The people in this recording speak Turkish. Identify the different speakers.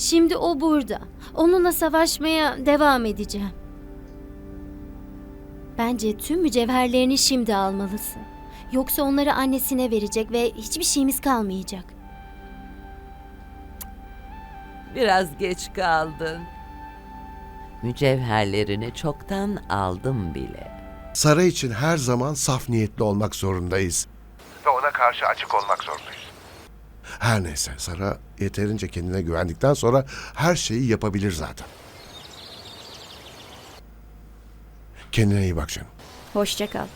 Speaker 1: Şimdi o burada. Onunla savaşmaya devam edeceğim. Bence tüm mücevherlerini şimdi almalısın. Yoksa onları annesine verecek ve hiçbir şeyimiz kalmayacak.
Speaker 2: Biraz geç kaldın. Mücevherlerini çoktan aldım bile.
Speaker 3: Sara için her zaman saf niyetli olmak zorundayız. Ve ona karşı açık olmak zorundayız. Her neyse Sara yeterince kendine güvendikten sonra her şeyi yapabilir zaten. Kendine iyi bak canım.
Speaker 1: Hoşça kal.